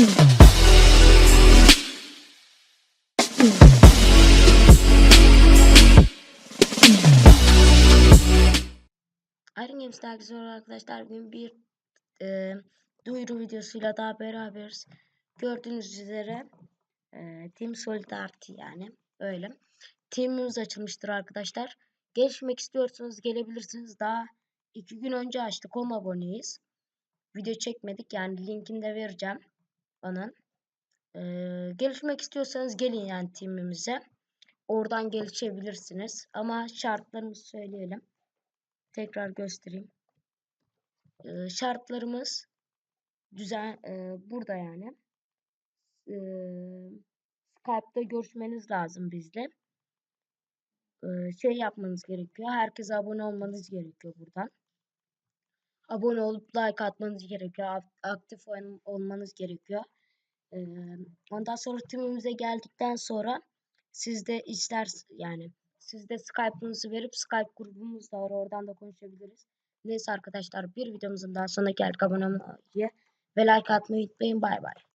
Iron Games arkadaşlar bugün bir e, duyuru videosuyla daha beraberiz. Gördüğünüz üzere e, Team Solidarity yani öyle. Teamimiz açılmıştır arkadaşlar. Gelişmek istiyorsanız gelebilirsiniz. Daha iki gün önce açtık. 10 aboneyiz. Video çekmedik yani linkini de vereceğim. Onun. E, gelişmek istiyorsanız gelin yani teamimize. Oradan gelişebilirsiniz. Ama şartlarımızı söyleyelim tekrar göstereyim. Ee, şartlarımız düzen e, burada yani. Ee, Skype'da görüşmeniz lazım bizle. Ee, şey yapmanız gerekiyor. Herkese abone olmanız gerekiyor buradan. Abone olup like atmanız gerekiyor. ak- Aktif ol- olmanız gerekiyor. Ondan sonra tümümüze geldikten sonra siz de ister yani siz de Skype'ınızı verip Skype grubumuz da var. Oradan da konuşabiliriz. Neyse arkadaşlar bir videomuzun daha sonuna geldik. Abone olmayı ve like atmayı unutmayın. Bay bay.